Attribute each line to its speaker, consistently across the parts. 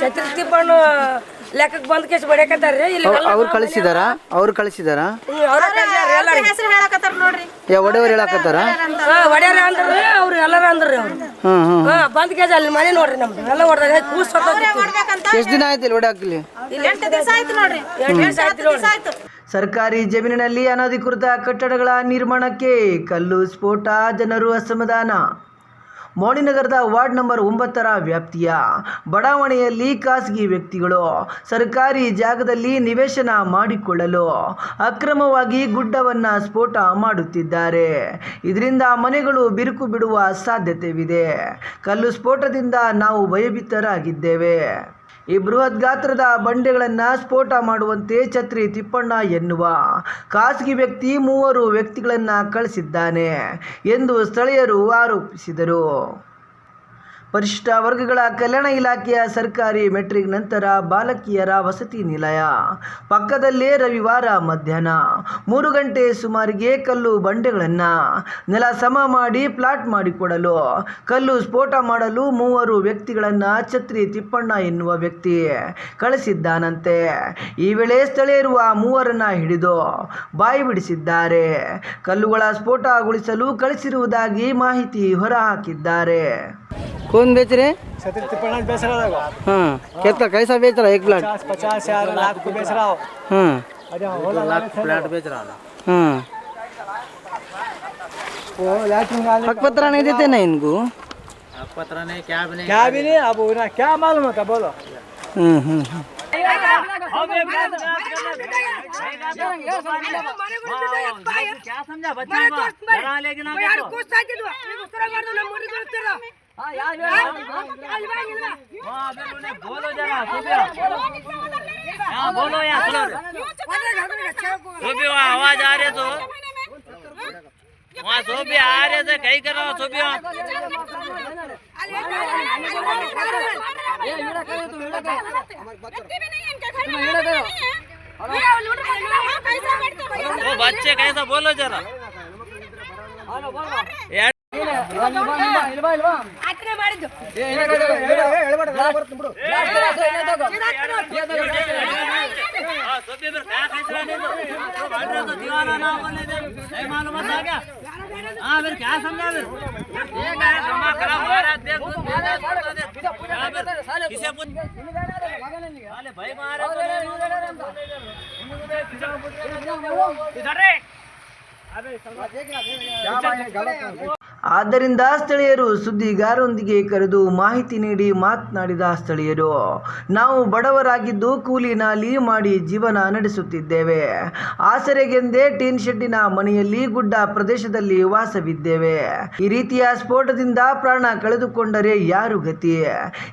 Speaker 1: ಛತ್ರಿ ಬಣ್ಣ ಲೆಕ್ಕಕ್ಕೆ ಬಂದ್ ಕೇಸ್ ಬಡಿಯಕತ್ತಾರ್ರಿ ಇಲ್ಲಿ
Speaker 2: ಅವ್ರು ಕಳಿಸಿದಾರ? ಅವ್ರು ಕಳಿಸಿದಾರ?
Speaker 1: ಅವ್ರ
Speaker 3: ಹೆಸರು ಹೇಳಕತ್ತಾರ ನೋಡ್ರಿ.
Speaker 2: ಯಾ ಒಡೆಯವ್ರು ಹೇಳಕತ್ತಾರ?
Speaker 1: ಒಡೆಯರ ಅಂದ್ರಿ ಅವ್ರು ಎಲ್ಲಾರ ಅಂದ್ರಿ ಅವ್ರು. ಹಾ ಬಂದ್ ಕೇಸ್ ಅಲ್ಲಿ ಮನೆ ನೋಡ್ರಿ ನಮ್ದು. ಎಲ್ಲ ಹೊಡೆದಾಗ ಕೂಸ್
Speaker 2: ಎಷ್ಟು ದಿನ ಆಯ್ತು ಇಲ್ಲಿ ಹೊಡ್ಯಾಕಲಿ
Speaker 3: ಎಂಟು ದಿವಸ ಆಯ್ತು ನೋಡ್ರಿ. ಎಂಟು ದಿವಸ ಆಯ್ತು.
Speaker 2: ಸರ್ಕಾರಿ ಜಮೀನಿನಲ್ಲಿ ಅನಧಿಕೃತ ಕಟ್ಟಡಗಳ ನಿರ್ಮಾಣಕ್ಕೆ ಕಲ್ಲು ಸ್ಫೋಟ ಜನರು ಅಸಮಾಧಾನ. ಮೋಡಿನಗರದ ವಾರ್ಡ್ ನಂಬರ್ ಒಂಬತ್ತರ ವ್ಯಾಪ್ತಿಯ ಬಡಾವಣೆಯಲ್ಲಿ ಖಾಸಗಿ ವ್ಯಕ್ತಿಗಳು ಸರ್ಕಾರಿ ಜಾಗದಲ್ಲಿ ನಿವೇಶನ ಮಾಡಿಕೊಳ್ಳಲು ಅಕ್ರಮವಾಗಿ ಗುಡ್ಡವನ್ನು ಸ್ಫೋಟ ಮಾಡುತ್ತಿದ್ದಾರೆ. ಇದರಿಂದ ಮನೆಗಳು ಬಿರುಕು ಬಿಡುವ ಸಾಧ್ಯತೆವಿದೆ. ಕಲ್ಲು ಸ್ಫೋಟದಿಂದ ನಾವು ಭಯಭೀತರಾಗಿದ್ದೇವೆ. ಈ ಬೃಹತ್ ಗಾತ್ರದ ಬಂಡೆಗಳನ್ನು ಸ್ಫೋಟ ಮಾಡುವಂತೆ ಛತ್ರಿ ತಿಪ್ಪಣ್ಣ ಎನ್ನುವ ಖಾಸಗಿ ವ್ಯಕ್ತಿ ಮೂವರು ವ್ಯಕ್ತಿಗಳನ್ನು ಕಳಿಸಿದ್ದಾನೆ ಎಂದು ಸ್ಥಳೀಯರು ಆರೋಪಿಸಿದರು. ಪರಿಶಿಷ್ಟ ವರ್ಗಗಳ ಕಲ್ಯಾಣ ಇಲಾಖೆಯ ಸರ್ಕಾರಿ ಮೆಟ್ರಿಕ್ ನಂತರ ಬಾಲಕಿಯರ ವಸತಿ ನಿಲಯ. ಪಕ್ಕದಲ್ಲೇ ರವಿವಾರ ಮಧ್ಯಾಹ್ನ ಮೂರು ಗಂಟೆ ಸುಮಾರಿಗೆ ಕಲ್ಲು ಬಂಡೆಗಳನ್ನು ನೆಲ ಸಮ ಮಾಡಿ ಪ್ಲಾಟ್ ಮಾಡಿಕೊಡಲು, ಕಲ್ಲು ಸ್ಫೋಟ ಮಾಡಲು ಮೂವರು ವ್ಯಕ್ತಿಗಳನ್ನು ಛತ್ರಿ ತಿಪ್ಪಣ್ಣ ಎನ್ನುವ ವ್ಯಕ್ತಿ ಕಳಿಸಿದ್ದಾನಂತೆ. ಈ ವೇಳೆ ಸ್ಥಳೀಯರು ಆ ಮೂವರನ್ನ ಹಿಡಿದು ಬಾಯಿ ಬಿಡಿಸಿದ್ದಾರೆ. ಕಲ್ಲುಗಳ ಸ್ಫೋಟಗೊಳಿಸಲು ಕಳಿಸಿರುವುದಾಗಿ ಮಾಹಿತಿ ಹೊರಹಾಕಿದ್ದಾರೆ. कौन बेच रहे
Speaker 4: हैं?
Speaker 2: हाँ कितना कैसा बेच रहा है एक प्लाट?
Speaker 4: पचास हज़ार लाख को बेच रहा हो।
Speaker 2: हाँ।,
Speaker 4: हाँ लाख प्लाट बेच रहा था।
Speaker 2: हाँ।
Speaker 4: पत्रा नहीं देते
Speaker 2: ना इनको? पत्रा नहीं क्या भी नहीं।
Speaker 4: क्या भी नहीं अब ना क्या मालूम होता बोलो।
Speaker 2: हम्म, हम्म, हम्म।
Speaker 5: क्या समझा बच्चा? लेकिन બોલો જરા બોલો અવાજ આ રહ્યો તો વાહ સોબી આ રે છે કઈ કરો સોબી બચ્ચે કૈસા બોલો. જરા હાલો બોલો યાર ಸುಮ್ಮನೆ ಮಾಡಿದ್ದು ಭಯ ಮಾರ
Speaker 2: ಆದ್ದರಿಂದ ಸ್ಥಳೀಯರು ಸುದ್ದಿಗಾರರೊಂದಿಗೆ ಕರೆದು ಮಾಹಿತಿ ನೀಡಿ ಮಾತನಾಡಿದ ಸ್ಥಳೀಯರು, ನಾವು ಬಡವರಾಗಿದ್ದು ಕೂಲಿ ನಾಲಿ ಮಾಡಿ ಜೀವನ ನಡೆಸುತ್ತಿದ್ದೇವೆ. ಆಸರೆಗೆಂದೇ ಟೀನ್ ಶೆಡ್ಡಿನ ಮನೆಯಲ್ಲಿ ಗುಡ್ಡ ಪ್ರದೇಶದಲ್ಲಿ ವಾಸವಿದ್ದೇವೆ. ಈ ರೀತಿಯ ಸ್ಫೋಟದಿಂದ ಪ್ರಾಣ ಕಳೆದುಕೊಂಡರೆ ಯಾರು ಗತಿ?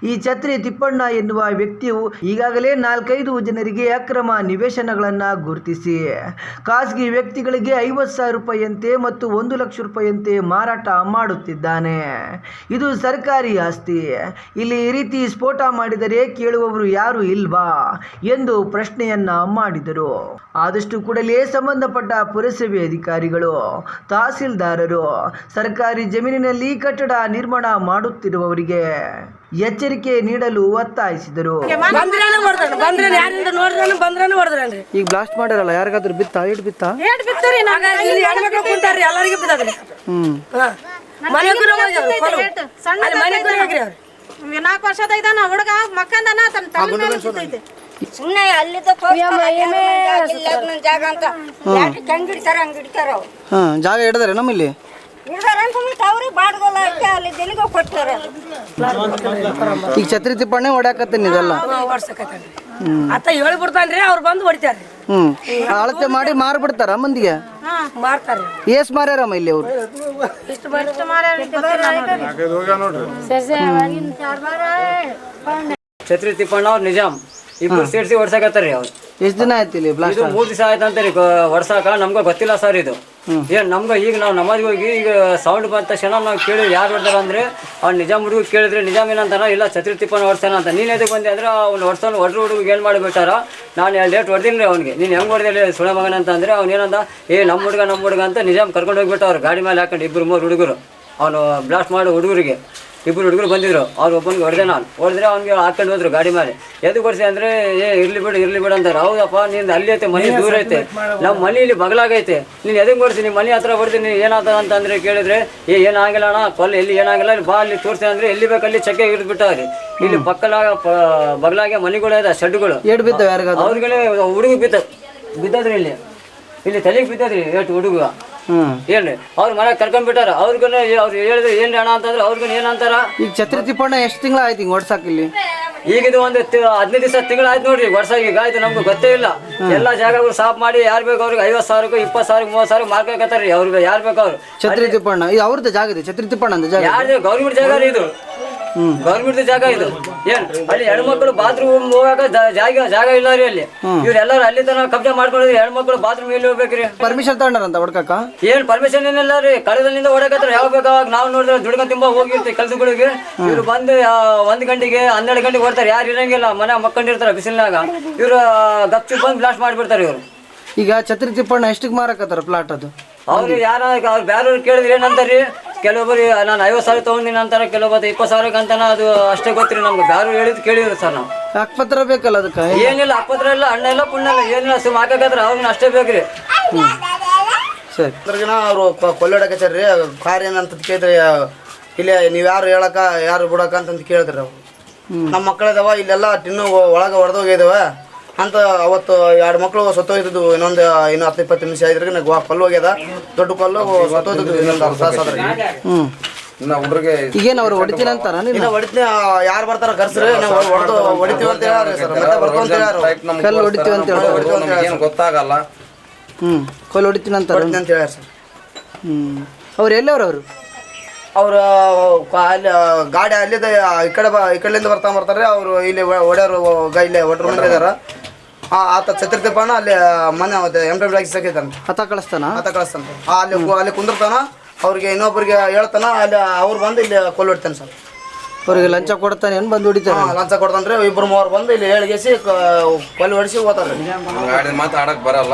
Speaker 2: ಈ ಛತ್ರಿ ತಿಪ್ಪಣ್ಣ ಎನ್ನುವ ವ್ಯಕ್ತಿಯು ಈಗಾಗಲೇ ನಾಲ್ಕೈದು ಜನರಿಗೆ ಅಕ್ರಮ ನಿವೇಶನಗಳನ್ನ ಗುರುತಿಸಿ, ಖಾಸಗಿ ವ್ಯಕ್ತಿಗಳಿಗೆ ಐವತ್ತು ಸಾವಿರ ರೂಪಾಯಿಯಂತೆ ಮತ್ತು ಒಂದು ಲಕ್ಷ ರೂಪಾಯಿಯಂತೆ ಮಾರಾಟ ಮಾಡುತ್ತಿದ್ದಾನೆ. ಇದು ಸರ್ಕಾರಿ ಆಸ್ತಿ. ಇಲ್ಲಿ ಈ ರೀತಿ ಸ್ಫೋಟ ಮಾಡಿದರೆ ಕೇಳುವವರು ಯಾರು ಇಲ್ವಾ ಎಂದು ಪ್ರಶ್ನೆಯನ್ನ ಮಾಡಿದರು. ಆದಷ್ಟು ಕೂಡಲೇ ಸಂಬಂಧಪಟ್ಟ ಪುರಸಭೆ ಅಧಿಕಾರಿಗಳು, ತಹಸೀಲ್ದಾರರು, ಸರ್ಕಾರಿ ಜಮೀನಿನಲ್ಲಿ ಕಟ್ಟಡ ನಿರ್ಮಾಣ ಮಾಡುತ್ತಿರುವವರಿಗೆ ಎಚ್ಚರಿಕೆ ನೀಡಲು ಒತ್ತಾಯಿಸಿದರು.
Speaker 1: ಬಂದ್ರೇನು ಹೊಡ್ದಾನ ಯಾರಿಂದ ನೋಡ್ರೇನು ಬಂದ್ರೇನು ಹೊಡ್ದ್ರೇನ್ರಿ?
Speaker 2: ಈಗ ಬ್ಲಾಸ್ಟ್ ಮಾಡ್ಯಾರಲ್ಲ ಯಾರಿಗಾದ್ರೂ ಬಿತ್ತಾ? ಬಿತ್ತಾ?
Speaker 3: ಏಟ್
Speaker 2: ಹ್ಮ್.
Speaker 3: ನಾಲ್ಕು ವರ್ಷದ ಇದ್ದಾನ ಹುಡುಗ ಮಕ್ಕಂದನ ತನ್ನ ತಲೆ ಮೇಲೆ ಸುತ್ತೈತೆ
Speaker 6: ಸುಮ್ಮನೆ ಅಲ್ಲಿದ್ದ ಜಾಗ ಅಂತ. ಯಾಕೆ ಹೆಂಗ್ ಹಿಡಿತಾರ ಹಂಗ್ ಹಿಡಿತಾರ ಅವ್ರು
Speaker 2: ಹಾ ಜಾಗ ಹಿಡ್ದಾರೆ ನಮ್ಮಲ್ಲಿ.
Speaker 6: ಅಂತ ಸುಮ್ಮನೆ ಅವ್ರಿಗೆ ಬಾಡ್ಗೊಲ್ಲ ಹಾಕಿ ಅಲ್ಲಿ ಕೊಟ್ಟಾರ
Speaker 2: ಈಗ ಛತ್ರಿ ತಿಪ್ಪಣ್ಣೆ ಹೊಡ್ಯಾಕತ್ತೀನಿ ಇದೆಲ್ಲ.
Speaker 1: ಅತ್ತ ಹೇಳಿ ಬಿಡ್ತಾನ್ರಿ ಅವ್ರು ಬಂದು ಹೊಡಿತಾರ್ರಿ
Speaker 2: ಹ್ಮ್. ಅಳತೆ ಮಾಡಿ ಮಾರ್ಬಿಡ್ತಾರ ಮಂದಿಗೆ?
Speaker 1: ಮಾರ್ತಾರ್ರಿ
Speaker 2: ಏಸ್ ಮಾರ್ಯಾರಮ್ಮ ಇಲ್ಲಿ ಅವ್ರು?
Speaker 7: ಛತ್ರಿ ತಿಪ್ಪಣ್ಣ ಅವ್ರು ನಿಜಾಮ್. ಇಬ್ರು ಸೇರಿಸಿ ಹೊಡ್ಸಕತ್ತಾರ್ರಿ ಅವ್ರು.
Speaker 2: ಎಷ್ಟು ದಿನ ಆಯ್ತು ಇಲ್ಲಿ ಬ್ಲಾಸ್ಟ್
Speaker 7: ಮೂರ್ ದಿವಸ ರೀ ಹೊಡ್ಸಾಕ ನಮ್ಗೆ ಗೊತ್ತಿಲ್ಲ ಸರ್ ಇದು. ಏನ್ ನಮ್ಗೆ ಈಗ ನಾವು ನಮಾಜ್ಗೆ ಹೋಗಿ ಈಗ ಸೌಂಡ್ ಬಂದ ತಕ್ಷಣ ನಾವು ಕೇಳಿ ಯಾರು ಹೊಡ್ದಾರ ಅಂದ್ರೆ, ಅವ್ನು ನಿಜಾಮ್ ಹುಡುಗ ಕೇಳಿದ್ರೆ ನಿಜಾಮ್ ಏನಂತಾರ ಇಲ್ಲ ಛತ್ರಿ ತಿಪ್ಪನ ಅಂತ. ನೀನ್ ಎದಕ್ಕೆ ಬಂದೆ ಅಂದ್ರೆ ಅವ್ನು ಹೊಡ್ಸೋನು, ಹೊಡ್ರು ಹುಡುಗ ಏನ್ ಮಾಡಿಬಿಟ್ಟಾರ? ನಾನು ಎರಡು ಡೇಟ್ ಹೊಡೆದಿಲ್ಲ ಅವ್ನಿಗೆ. ನೀನು ಹೆಂಗ್ ಹೊಡೆದಿಲ್ಲ ಸುಳೆ ಮಗನ ಅಂತ ಅಂದ್ರೆ ಅವ್ನು ಏನಂದ, ಏ ನಮ್ಮ ಹುಡುಗ ನಮ್ಮ ಹುಡುಗ ಅಂತ ನಿಜಾಮ್ ಕರ್ಕೊಂಡು ಹೋಗ್ಬಿಟ್ಟ ಅವ್ರು ಗಾಡಿ ಮೇಲೆ ಹಾಕೊಂಡು ಇಬ್ರು ಮೂರು ಹುಡುಗರು. ಅವನು ಬ್ಲಾಸ್ಟ್ ಮಾಡೋ ಹುಡುಗರಿಗೆ. ಇಬ್ಬರು ಹುಡುಗರು ಬಂದಿದ್ರು. ಅವ್ರು ಒಬ್ಬನಿಗೆ ಹೊಡೆದೆ ನಾನು. ಹೊಡೆದ್ರೆ ಅವ್ನಿಗೆ ಹಾಕೊಂಡು ಹೋದ್ರು ಗಾಡಿ ಮೇಲೆ. ಎದು ಕೊಡಿಸಿ ಅಂದರೆ ಏ ಇರ್ಲಿ ಬಿಡು ಇರ್ಲಿ ಬಿಡು ಅಂತಾರೆ. ಹೌದಪ್ಪ ನಿಂದು ಅಲ್ಲಿ ಐತೆ ಮನೆ ದೂರ ಐತೆ. ನಮ್ಮ ಮನೆ ಇಲ್ಲಿ ಬಗಲಾಗೈತೆ. ನೀನು ಎದಕ್ಕೆ ಕೊಡಿಸಿ ನಿಮ್ಮ ಮನೆ ಹತ್ರ ಹೊಡೆದು ನೀನು ಅಂತ ಅಂತಂದ್ರೆ ಕೇಳಿದ್ರೆ ಏ ಏನಾಗಿಲ್ಲ ಅಣ್ಣ ಕೊಲ್ಲ ಎಲ್ಲಿ ಏನಾಗಿಲ್ಲ ಬಾ ಅಲ್ಲಿ ತೋರಿಸಿ ಅಂದರೆ ಎಲ್ಲಿ ಬೇಕಲ್ಲಿ ಚಕ್ಕೆ ಹಿಡಿದ್ಬಿಟ್ಟವ್ರಿ ಇಲ್ಲಿ ಪಕ್ಕಲಾಗ ಬಗಲಾಗೆ ಮನೆಗಳು ಇದೆ ಶೆಡ್ಗಳು
Speaker 2: ಎಡ್ ಬಿದ್ದ ಯಾರಿಗಾದ್ರು?
Speaker 7: ಅವ್ರಿಗೆ ಹುಡುಗ ಬಿದ್ದ ಬಿದ್ದದ್ರಿ ಇಲ್ಲಿ. ಇಲ್ಲಿ ತಲೆಗೆ ಬಿದ್ದದ್ರಿ ಏಟು ಹುಡುಗ. ಏನ್ರಿ? ಅವ್ರ ಮನೆ ಕರ್ಕೊಂಡ್ಬಿಟ್ಟಾರ ಅವ್ರಿಗೂ ಅವ್ರು ಹೇಳಿದ್ರೆ ಏನ್ ಅಣ್ಣ ಅಂತಂದ್ರೆ ಅವ್ರಿಗೂ ಏನಂತಾರ
Speaker 2: ಈಗ ಛತ್ರಿ ಪಣ್ಣ ಎಷ್ಟು ತಿಂಗಳ ಆಯ್ತು ಹಿಂಗೆ ಓಡ್ಸಾಕ್ ಇಲ್ಲಿ?
Speaker 7: ಈಗ ಇದು ಒಂದು ಹದಿನೈದು ದಿವಸ ತಿಂಗಳು ಆಯ್ತು ನೋಡ್ರಿ ವರ್ಷ ಈಗ ಆಯ್ತು ನಮ್ಗೆ ಗೊತ್ತೇ ಇಲ್ಲ. ಎಲ್ಲಾ ಜಾಗಗಳು ಸಾಫ್ ಮಾಡಿ ಯಾರು ಬೇಕು ಅವ್ರಿಗೆ ಐವತ್ತು ಸಾವಿರಕ್ಕೂ ಇಪ್ಪತ್ತು ಸಾವಿರಕ್ಕೆ ಮೂವತ್ತು ಸಾವಿರ ಮಾರ್ಕೊಕತ್ತಾರ್ರಿ ಅವ್ರಿಗೆ. ಯಾರು ಬೇಕು ಅವ್ರು.
Speaker 2: ಛತ್ರಿ ತಿಪ್ಪಣ್ಣ. ಇದು ಅವ್ರದ್ದು ಜಾಗ ಇದೆ ಛತ್ರಿ ತಿಪ್ಪಣ್ಣ ಅಂತ ಜಾಗ
Speaker 7: ಯಾರ್ದು ಗೌರ್ಮೆಂಟ್ ಜಾಗ ರೀ ಇದು. ಗೌರ್ಮೆಂಟ್ ಜಾಗ ಇದು. ಏನ್? ಅಲ್ಲಿ ಹೆಣ್ಮಕ್ಳು ಬಾತ್ರೂಮ್ ಹೋಗಾಕ ಜಾಗ ಜಾಗ ಇಲ್ಲ ರೀ ಅಲ್ಲಿ. ಇವ್ರೆಲ್ಲಾರು ಅಲ್ಲಿ ತನಕ ಕಬ್ಜಾ ಮಾಡ್ಕೊಂಡಿದ್ರಿ ಹೆಣ್ಮಕ್ಳು ಬಾತ್ರೂಮ್ ಎಲ್ಲಿ ಹೋಗ್ಬೇಕ್ರಿ?
Speaker 2: ಪರ್ಮಿಷನ್ ತಗೊಂಡಾರಂತ ಹೊಡ್ಕಕ್ಕ?
Speaker 7: ಏನ್ ಪರ್ಮಿಷನ್ ಏನಿಲ್ಲ ರೀ. ಕಳೆದಲ್ಲಿಂದ ಹೊಡಕತ್ರ ಯಾವ ಬೇಕಾವಾಗ ನಾವು ನೋಡಿದ್ರೆ ದುಡ್ಕೊಂಡ್ ತುಂಬಾ ಹೋಗಿರ್ತೀವಿ ಕೆಲ್ಸಗಳಿಗೆ. ಇವ್ರು ಬಂದು ಒಂದ್ ಗಂಟೆಗೆ ಹನ್ನೆರಡು ಗಂಟೆಗೆ ಹೊಡ್ತಾರೆ ಯಾರು ಇರಂಗಿಲ್ಲ. ಮನೆ ಮಕ್ಕಂಡಿರ್ತಾರ ಬಿಸಿಲಿನಾಗ. ಇವ್ರು ಗಪ್ಚು ಬಂದು ಬ್ಲಾಸ್ಟ್ ಮಾಡ್ಬಿಡ್ತಾರೆ ಇವ್ರು.
Speaker 2: ಈಗ ಛತ್ರಿ ತಿಪ್ಪಣ್ಣ ಎಷ್ಟಕ್ಕೆ ಮಾರಕತ್ತಾರ ಪ್ಲಾಟ್ ಅದು?
Speaker 7: ಅವ್ರು ಯಾರ ಅವ್ರು ಬೇರೆಯವ್ರು ಕೇಳಿದ್ರೆ ಏನಂತಾರ್ರಿ? ಕೆಲವೊಬ್ಬರು ನಾನು ಐವತ್ತು ಸಾವಿರ ತಗೊಂಡಿನ ಅಂತಾರೆ ಕೆಲವೊಬ್ಬರು ಇಪ್ಪತ್ತು ಸಾವಿರಕ್ಕೆ ಅಂತಾನ ಅದು ಅಷ್ಟೇ ಗೊತ್ತಿರಿ ನಮ್ಗೆ. ಬೇರೆ ಹೇಳಿದ್ ಕೇಳಿದ್ರು ಸರ್ ನಾವು.
Speaker 2: ಅಕ್ಪತ್ರ ಬೇಕಲ್ಲ ಅದಕ್ಕೆ?
Speaker 7: ಏನಿಲ್ಲ ಅಕ್ಪತ್ರ ಇಲ್ಲ ಅಣ್ಣ ಇಲ್ಲ ಪುಣ್ಯ ಇಲ್ಲ ಏನಿಲ್ಲ ಸುಮ್ ಹಾಕಬೇಕಾದ್ರೆ ಅವ್ರಿಗೆ ಅಷ್ಟೇ ಬೇಕ್ರಿ.
Speaker 2: ಸರಿ.
Speaker 8: ಅದ್ರಗಿನ ಅವರು ಕೊಲ್ಲಡಕಚ್ಚಾರ್ರಿ ಕಾರ್ ಏನಂತ ಕೇಳಿದ್ರೆ ಇಲ್ಲಿ ನೀವು ಯಾರು ಹೇಳಕ ಯಾರು ಬಿಡಕ ಅಂತಂತ ಕೇಳಿದ್ರಿ ಅವ್ರು. ನಮ್ಮ ಮಕ್ಕಳದವ ಇಲ್ಲೆಲ್ಲ ಟಿನ್ನು ಒಳಗೆ ಹೊಡೆದೋಗಿದಾವ ಅಂತ ಅವತ್ತು ಎರಡು ಮಕ್ಕಳು ಸತ್ತೋಯ್ತಿದ್ವು ಇನ್ನೊಂದು ಇನ್ನು ಹತ್ತು ಇಪ್ಪತ್ತು ನಿಮಿಷ ಆಗಿದ್ರೆ ನಾನು ಕಲ್ಲು ಹೋಗ್ಯದ. ದೊಡ್ಡ ಕಲ್ಲು ಸತ್ತೋಯ್ತಿದ್ವು ಇನ್ನೊಂದು ಅರ್ಧ ತಾಸು ಆದ್ರೆ
Speaker 2: ಹ್ಮ್. ಈಗೇನು ಅವ್ರು ಹೊಡಿತೀನಿ ಅಂತಾರ ನೀನು?
Speaker 8: ಇನ್ನು ಹೊಡಿತೀನಿ ಯಾರು ಬರ್ತಾರ ಕರ್ಸ್ರಿ ನಾವು ಹೊಡೆದು ಹೊಡಿತೀವಿ ಅಂತ ಹೇಳಾರಿ ಸರ್ ಮತ್ತೆ ಬರ್ತೀವಿ ಅಂತ ಹೇಳಾರು
Speaker 2: ಕಲ್ಲು ಹೊಡಿತೀವಿ ಅಂತ ಹೇಳಿ
Speaker 8: ಹೊಡಿತೀವಿ ಅಂತ
Speaker 9: ಗೊತ್ತಾಗಲ್ಲ.
Speaker 2: ಹ್ಞೂ ಕಲ್ಲು ಹೊಡಿತೀನಿ
Speaker 8: ಅಂತ ಹೇಳಾರ ಸರ್.
Speaker 2: ಹ್ಞೂ ಅವ್ರು ಎಲ್ಲವ್ರು ಅವರು
Speaker 8: ಅವ್ರ? ಅಲ್ಲಿ ಗಾಡಿ ಅಲ್ಲಿದ್ದ ಈ ಕಡೆ ಬಾ ಈ ಕಡೆಯಿಂದ ಬರ್ತಾ ಬರ್ತಾರೆ ಅವರು ಇಲ್ಲಿ ಒಡೆಯವರು ಇಲ್ಲೇ ಒಟ್ರು ಮಂದಿ ಇದಾರ. ಆ ಆತ ಛತ್ರತಿಪ್ಪಣ್ಣ ಅಲ್ಲಿ ಮನೆ ಎಂ ಟಿ ಆಗಿ ಸಾಕಿದ್ದಾನೆ
Speaker 2: ಹತ ಕಳಿಸ್ತಾನ?
Speaker 8: ಆತ ಕಳಿಸ್ತಾನೆ. ಆ, ಅಲ್ಲಿ ಕು- ಅಲ್ಲಿ ಕುಂದಿರ್ತಾನ ಅವ್ರಿಗೆ ಇನ್ನೊಬ್ಬರಿಗೆ ಹೇಳ್ತಾನ ಅಲ್ಲಿ ಅವ್ರು ಬಂದು ಇಲ್ಲಿ ಕೊಲ್ಲು ಹೊಡಿತಾನೆ ಸರ್.
Speaker 2: ಅವ್ರಿಗೆ ಲಂಚ ಕೊಡ್ತಾನೆ ಏನು ಬಂದು ಹೊಡಿತಾರೆ
Speaker 8: ಹಾಂ ಲಂಚ ಕೊಡ್ತಾನ್ರಿ ಇಬ್ಬರು ಮೂವರು ಬಂದು ಇಲ್ಲಿ ಹೇಳಿಗೆಸಿ ಕೊಲ್ಲು ಹೊಡಿಸಿ ಹೋಗ್ತಾರೆ.
Speaker 9: ಗಾಡಿ ಮಾತಾಡಕ್ ಬರಲ್ಲ.